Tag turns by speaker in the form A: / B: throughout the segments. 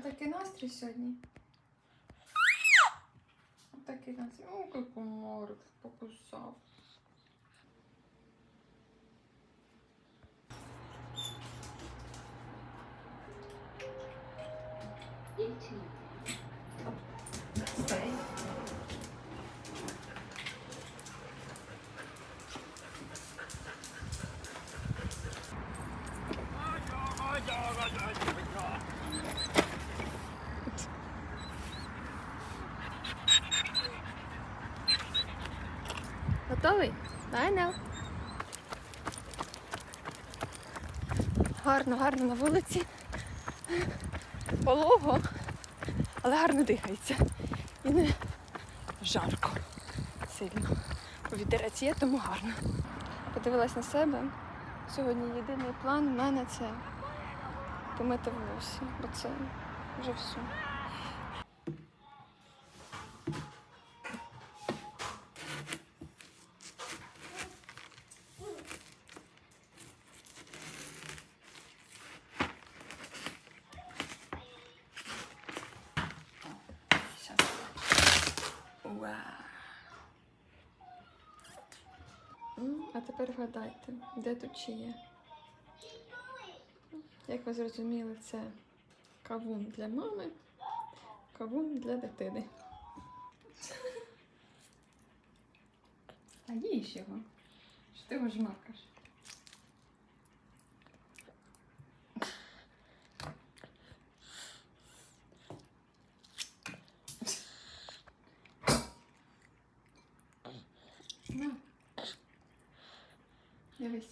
A: Отакий настрій сьогодні. Отакий настрій. О, який комарик покусав. Дай Нел. Гарно, гарно на вулиці. Полого, але гарно дихається. І не жарко сильно. Вітерець є, тому гарно. Подивилась на себе. Сьогодні єдиний план у мене це помити волосся, бо це вже все. Тепер гадайте, де тут чиє? Як ви зрозуміли, це кавун для мами, кавун для дитини. А їж його. Що ти його жмакаш?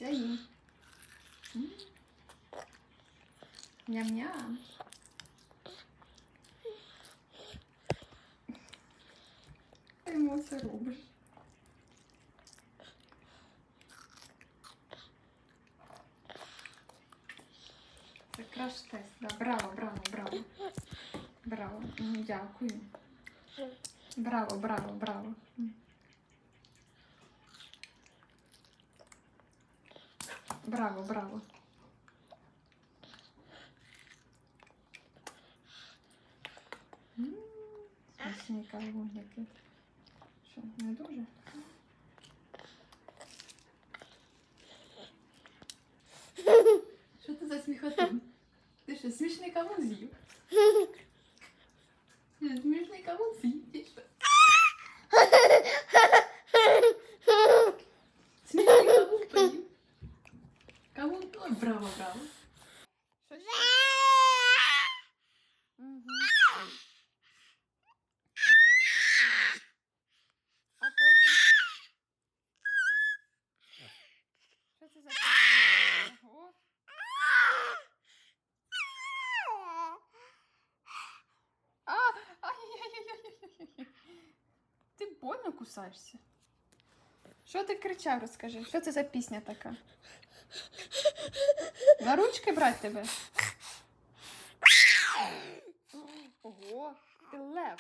A: Я їм. Ням-ням. Ти йому. Це краш-тест. Да, браво, браво, браво. Браво. Дякую. Браво, браво, браво. Браво, браво. М, Смачний кавун. Що, не дуже? Що ти за сміхотин? Ти що, смішний кавун з'їв? Ти Смішний кавун з'їв, ти що? Смішний кавун поїв. Кавун, ой, браво, браво. Що ще? Мгм. А потім? Що це за пісня? Ого. А, ай-яй-яй-яй-яй. Ти больно кусаєшся? Що ти кричав, розкажи? Що це за пісня така? На ручки брати тебе? Ого, ти лев.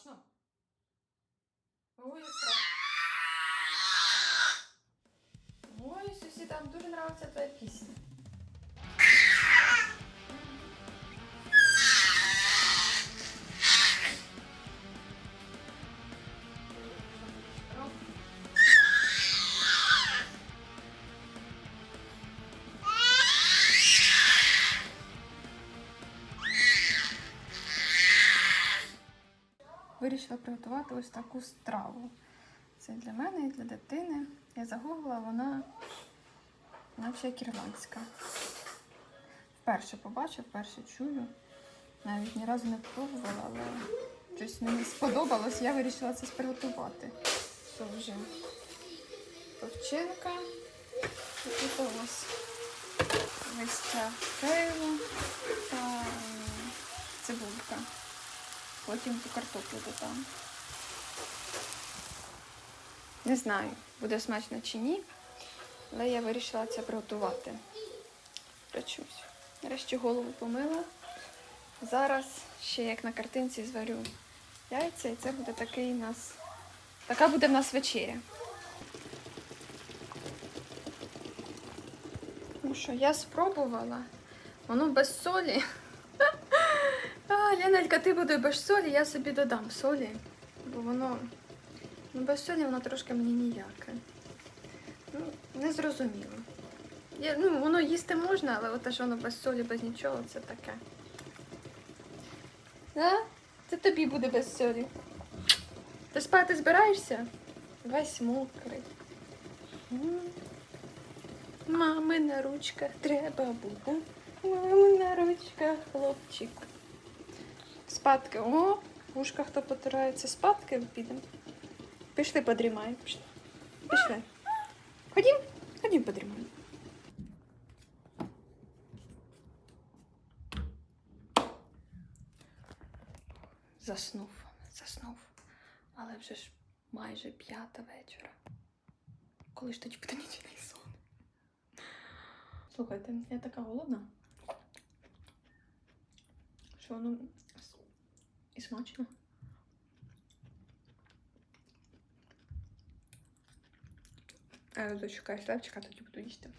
A: Страшно. Ой, як страшно. Ой, сусідам дуже нравиться твоя пісня. Вирішила приготувати ось таку страву. Це для мене і для дитини. Я загуглила, вона наче як ірландська. Вперше побачив, вперше чую. Навіть ні разу не пробувала, але щось мені сподобалось, я вирішила це приготувати. Що вже товчинка. І тут ось листя кейлу та цибулька. Потім ту картоплю додам. Не знаю, буде смачно чи ні, але я вирішила це приготувати. Речусь. Нарешті голову помила. Зараз ще як на картинці зварю яйця, і це буде такий у нас. Така буде в нас вечеря. Ну що, я спробувала. Воно без солі. А, Лінелька, ти буде без солі, я собі додам солі. Бо воно. Ну, без солі воно трошки мені ніяке. Ну, не. Я, ну, воно їсти можна, але те, що воно без солі, без нічого, це таке. А? Це тобі буде без солі. Ти спати збираєшся? Весь мокрий. Мами на ручках треба бубу. Мами на ручках хлопчик. Спадки. О, вушка хто потирається. Спадки підемо. Пішли подрімаємо. Пішли. Пішли. Ходім, ходім подрімаємо. Заснув, заснув. Але вже ж майже п'ята вечора. Коли ж тоді буде нічний сон? Слухайте, я така голодна. Що с- і смачно. А я дочекаюсь левчика, тоді буду їсти.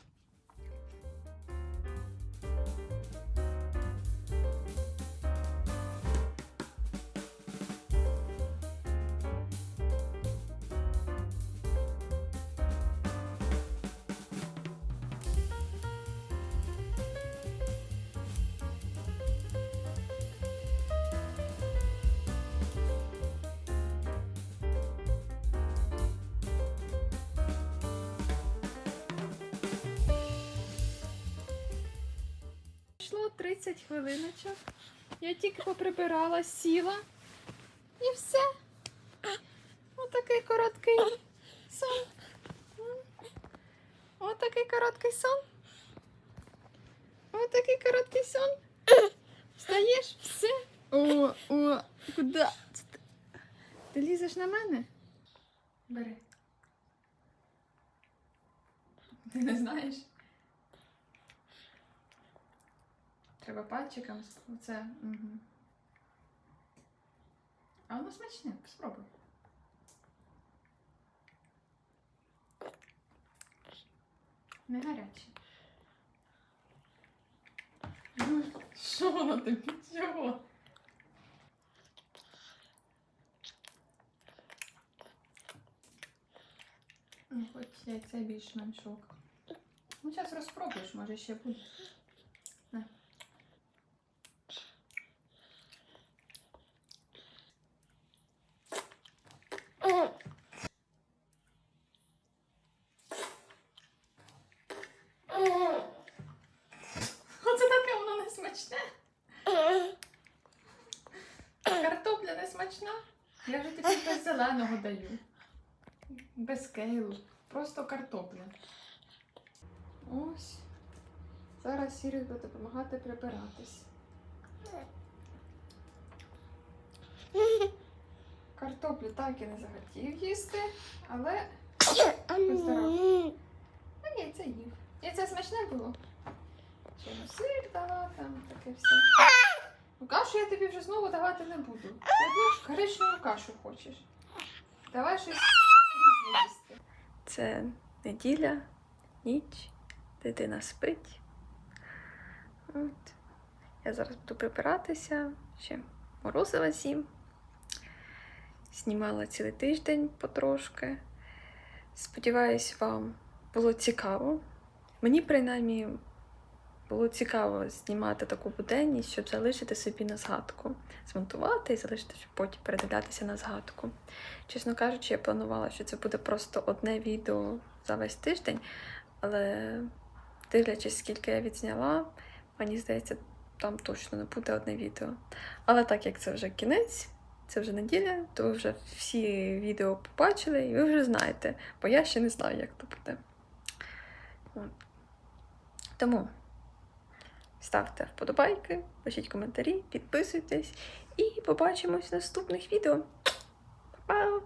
A: Пройшло 30 хвилиночок. Я тільки поприбирала, сіла і все. Отакий короткий сон. Отакий короткий сон. Отакий короткий сон. Встаєш, все. О, о, куди? Ти? Лізеш на мене? Бери. Ти не знаєш? Треба пальчиком. Оце. Угу. А воно смачне, спробуй. Не гаряче. Що воно тобі? Чого? Ну, хоч яйце більш-менш ок. Ну, зараз розпробуєш, може ще буде. На. Оце таке воно не смачне. Картопля не смачна. Я вже тобі без зеленого даю. Без кейлу. Просто картопля. Ось. Зараз Сірий буде допомагати прибиратись. Картоплю так і не захотів їсти, але поздоровав. А яйце їв. Яйце смачне було. Ну сир дала, там таке все. Ну, кашу я тобі вже знову давати не буду. Ти одну кашу хочеш. Давай щось. Це неділя, ніч, дитина спить. От. Я зараз буду прибиратися, ще морозива з'їм. Знімала цілий тиждень потрошки. Сподіваюсь, вам було цікаво. Мені принаймні було цікаво знімати таку буденність, щоб залишити собі на згадку, змонтувати і залишити, щоб потім передивлятися на згадку. Чесно кажучи, я планувала, що це буде просто одне відео за весь тиждень, але дивлячись, скільки я відзняла, мені здається, там точно не буде одне відео. Але так як це вже кінець, це вже неділя, то ви вже всі відео побачили і ви вже знаєте, бо я ще не знаю, як то буде. Тому ставте вподобайки, пишіть коментарі, підписуйтесь і побачимось в наступних відео. Па-па!